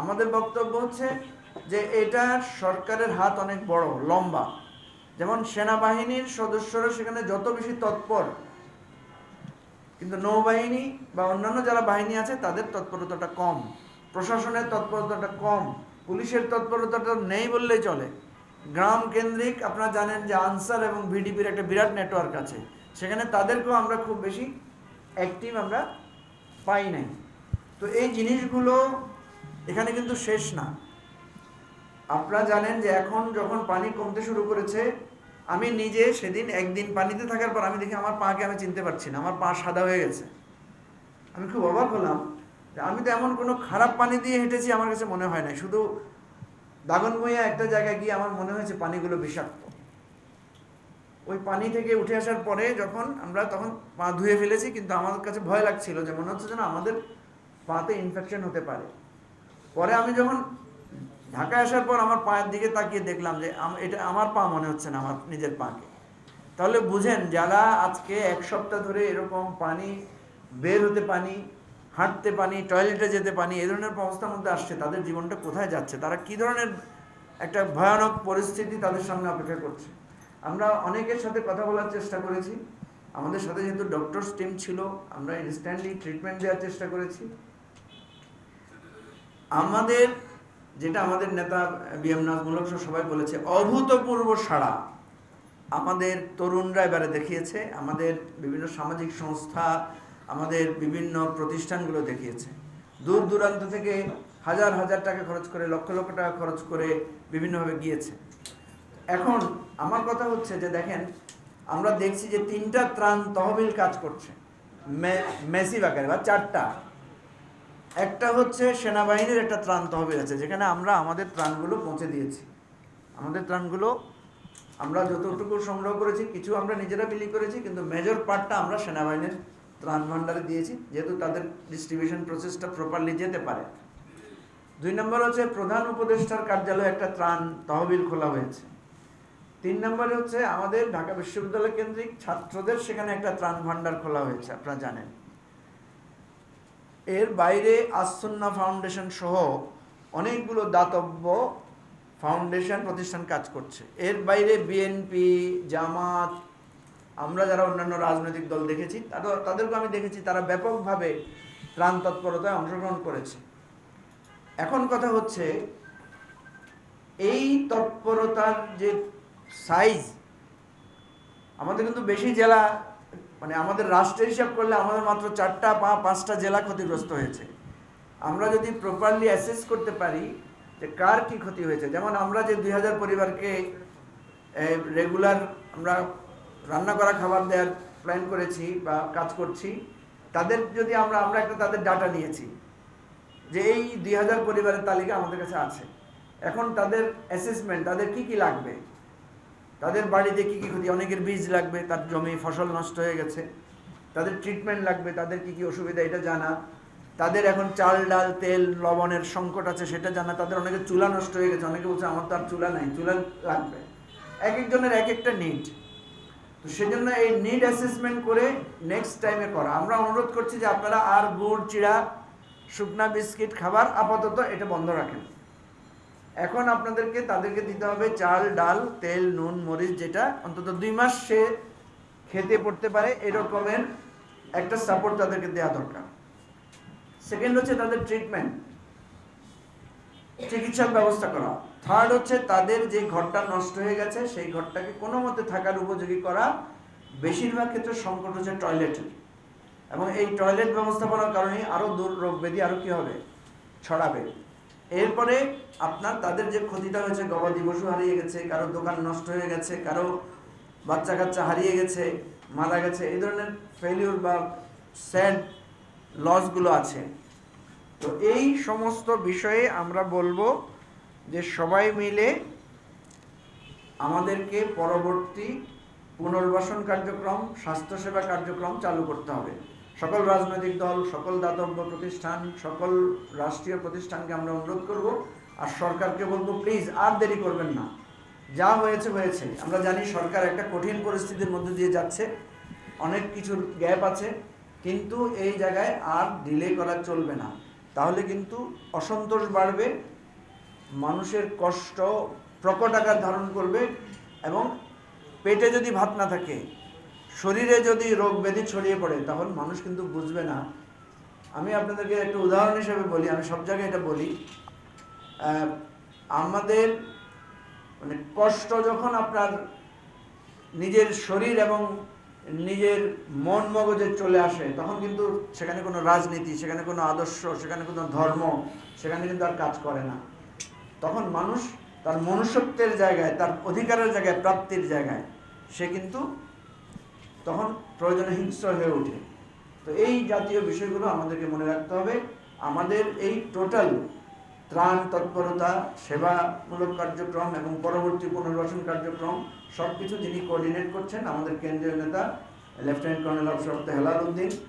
আমাদের বক্তব্য হচ্ছে যে এটা সরকারের হাত অনেক বড়, লম্বা। যেমন সেনাবাহিনীর সদস্যরা সেখানে যত বেশি তৎপর, কিন্তু নৌবাহিনী বা অন্যান্য যারা বাহিনী আছে, তাদের তৎপরতাটা কম। প্রশাসনের তৎপরতাটা কম, পুলিশের তৎপরতাটা নেই বললেই চলে। গ্রাম কেন্দ্রিক, আপনারা জানেন যে আনসার এবং ভিডিপির একটা বিরাট নেটওয়ার্ক আছে। সেখানে তাদেরকেও আমরা খুব বেশি অ্যাক্টিভ আমরা পাই নাই। তো এই জিনিসগুলো এখানে কিন্তু শেষ না। আপনারা জানেন যে এখন যখন পানি কমতে শুরু করেছে, আমি নিজে সেদিন একদিন পানিতে থাকার পর আমি দেখি আমার পাকে আমি চিনতে পারছি না, আমার পা সাদা হয়ে গেছে। আমি খুব অবাক হলাম আমি তো এমন কোনো খারাপ পানি দিয়ে হেঁটেছি আমার কাছে মনে হয় না শুধু দাগনভূঞা একটা জায়গায় গিয়ে আমার মনে হয়েছে পানিগুলো বিষাক্ত। ওই পানি থেকে উঠে আসার পরে যখন আমরা তখন পা ধুয়ে ফেলেছি, কিন্তু আমাদের কাছে ভয় লাগছিল যে মনে হচ্ছে যেন আমাদের পাতে ইনফেকশন হতে পারে। পরে আমি যখন ঢাকায় আসার পর আমার পায়ের দিকে তাকিয়ে দেখলাম যে এটা আমার পা মনে হচ্ছে না, আমার নিজের পাকে। তাহলে বুঝেন, যারা আজকে এক সপ্তাহ ধরে এরকম পানি, বের হতে পানি, হাঁটতে পানি, টয়লেটে যেতে পানি, এ ধরনের অবস্থার মধ্যে আসছে, তাদের জীবনটা কোথায় যাচ্ছে? তারা কি ধরনের একটা ভয়ানক পরিস্থিতি তাদের সামনে অপেক্ষা করছে? আমরা অনেকের সাথে কথা বলার চেষ্টা করেছি। আমাদের সাথে যেহেতু ডক্টরস টিম ছিল, আমরা ইনস্ট্যান্টলি ট্রিটমেন্ট দেওয়ার চেষ্টা করেছি। আমাদের যেটা আমাদের নেতা বিএম নাজমুল সবাই বলেছে, অভূতপূর্ব সাড়া আমাদের তরুণরা এবারে দেখিয়েছে, আমাদের বিভিন্ন সামাজিক সংস্থা, আমাদের বিভিন্ন প্রতিষ্ঠানগুলো দেখিয়েছে। দূর দূরান্ত থেকে হাজার হাজার টাকা খরচ করে, লক্ষ লক্ষ টাকা খরচ করে বিভিন্নভাবে গিয়েছে। এখন আমার কথা হচ্ছে যে দেখেন, আমরা দেখছি যে তিনটা ত্রাণ তহবিল কাজ করছে মেসিভ আকারে বা চারটা। একটা হচ্ছে সেনাবাহিনীর একটা ত্রাণ তহবিল আছে, যেখানে আমরা আমাদের ত্রাণগুলো পৌঁছে দিয়েছি। আমাদের ত্রাণগুলো আমরা যতটুকু সংগ্রহ করেছি, কিছু আমরা নিজেরা বিলি করেছি, কিন্তু মেজর পার্টটা আমরা সেনাবাহিনীর ত্রাণ ভাণ্ডারে দিয়েছি, যেহেতু তাদের ডিস্ট্রিবিউশন প্রসেসটা প্রপারলি যেতে পারে। দুই নম্বর হচ্ছে প্রধান উপদেষ্টার কার্যালয়ে একটা ত্রাণ তহবিল খোলা হয়েছে। তিন নম্বরে হচ্ছে আমাদের ঢাকা বিশ্ববিদ্যালয় কেন্দ্রিক ছাত্রদের সেখানে একটা ত্রাণ ভাণ্ডার খোলা হয়েছে, আপনারা জানেন। এর বাইরে আসন্না ফাউন্ডেশন সহ অনেকগুলো দাতব্য ফাউন্ডেশন প্রতিষ্ঠান কাজ করছে। এর বাইরে বিএনপি জামাত, আমরা যারা অন্যান্য রাজনৈতিক দল দেখেছি, তাদের তাদেরকে আমি দেখেছি, তারা ব্যাপকভাবে ত্রাণ তৎপরতায় অংশগ্রহণ করেছে। এখন কথা হচ্ছে, এই তৎপরতার যে সাইজ আমাদের কিন্তু বেশি জেলা মানে আমাদের রাষ্ট্রের হিসাব করলে আমাদের মাত্র চারটা বা পাঁচটা জেলা ক্ষতিগ্রস্ত হয়েছে। আমরা যদি প্রপারলি অ্যাসেস করতে পারি যে কার কি ক্ষতি হয়েছে, যেমন আমরা যে দুই হাজার পরিবারকে রেগুলার আমরা রান্না করা খাবার দেওয়ার প্ল্যান করেছি বা কাজ করছি, তাদের যদি আমরা আমরা একটা তাদের ডাটা নিয়েছি যে এই দুই হাজার পরিবারের তালিকা আমাদের কাছে আছে। এখন তাদের অ্যাসেসমেন্ট তাদের কি কি লাগবে? তাদের বাড়িতে কি কি ক্ষতি? অনেকের বীজ লাগবে, তার জমি, ফসল নষ্ট হয়ে গেছে। তাদের ট্রিটমেন্ট লাগবে, তাদের কি কি অসুবিধা এটা জানা। তাদের এখন চাল, ডাল, তেল, লবণের সংকট আছে সেটা জানা। তাদের অনেকে চুলা নষ্ট হয়ে গেছে। অনেকে বলছে, আমার তো আর চুলা নাই, চুলা লাগবে। এক একজনের এক একটা নিড তো সেজন্য এই নিড অ্যাসেসমেন্ট করে নেক্সট টাইমে করা। আমরা অনুরোধ করছি যে আপনারা আর গুড়, চিড়া, শুকনা বিস্কিট, খাবার আপাতত এটা বন্ধ রাখেন। এখন আপনাদেরকে তাদেরকে দিতে হবে চাল, ডাল, তেল, নুন, মরিচ, যেটা অন্তত দুই মাস সে খেতে পড়তে পারে, এরকমের একটা সাপোর্ট তাদেরকে দেওয়া দরকার। সেকেন্ড হচ্ছে তাদের ট্রিটমেন্ট চিকিৎসার ব্যবস্থা করা। থার্ড হচ্ছে তাদের যে ঘরটা নষ্ট হয়ে গেছে, সেই ঘরটাকে কোনো মতে থাকার উপযোগী করা। বেশিরভাগ ক্ষেত্রে সংকট হচ্ছে টয়লেটের এবং এই টয়লেট ব্যবস্থাপনার কারণে আরও দূর রোগ ব্যাধি আরও কী হবে? ছড়াবে। এরপরে আপনার তাদের যে ক্ষতিটা হয়েছে, গবাদি পশু হারিয়ে গেছে, কারও দোকান নষ্ট হয়ে গেছে, কারও বাচ্চা কাচ্চা হারিয়ে গেছে, মারা গেছে, এই ধরনের ফেলিউর বা স্যাড লসগুলো আছে। তো এই সমস্ত বিষয়ে আমরা বলব যে সবাই মিলে আমাদেরকে পরবর্তী পুনর্বাসন কার্যক্রম, স্বাস্থ্যসেবা কার্যক্রম চালু করতে হবে। সকল রাজনৈতিক দল, সকল দাতব্য প্রতিষ্ঠান, সকল রাষ্ট্রীয় প্রতিষ্ঠানকে আমরা অনুরোধ করব, আর সরকারকে বলব প্লিজ আর দেরি করবেন না। যা হয়েছে হয়েছে। আমরা জানি সরকার একটা কঠিন পরিস্থিতির মধ্যে দিয়ে যাচ্ছে। অনেক কিছুর গ্যাপ আছে, কিন্তু এই জায়গায় আর ডিলে করা চলবে না। তাহলে কিন্তু অসন্তোষ বাড়বে, মানুষের কষ্ট প্রকট আকার ধারণ করবে, এবং পেটে যদি ভাত না থাকে শরীরে যদি রোগ ব্যাধি ছড়িয়ে পড়ে, তখন মানুষ কিন্তু বুঝবে না। আমি আপনাদেরকে একটু উদাহরণ হিসেবে বলি, আমি সব জায়গায় এটা বলি। আমাদের মানে কষ্ট যখন আপনার নিজের শরীর এবং নিজের মন মগজে চলে আসে, তখন কিন্তু সেখানে কোনো রাজনীতি, সেখানে কোনো আদর্শ, সেখানে কোনো ধর্ম, সেখানে কিন্তু আর কাজ করে না। তখন মানুষ তার মনুষ্যত্বের জায়গায়, তার অধিকারের জায়গায়, প্রাপ্তির জায়গায়, সে কিন্তু তখন প্রয়োজনে হিংস্র হয়ে ওঠে। তো এই জাতীয় বিষয়গুলো আমাদেরকে মনে রাখতে হবে। আমাদের এই টোটাল ত্রাণ তৎপরতা, সেবামূলক কার্যক্রম এবং পরবর্তী পুনর্বাসন কার্যক্রম সব কিছু যিনি কোঅর্ডিনেট করছেন আমাদের কেন্দ্রীয় নেতা lieutenant colonel officer Helal Uddin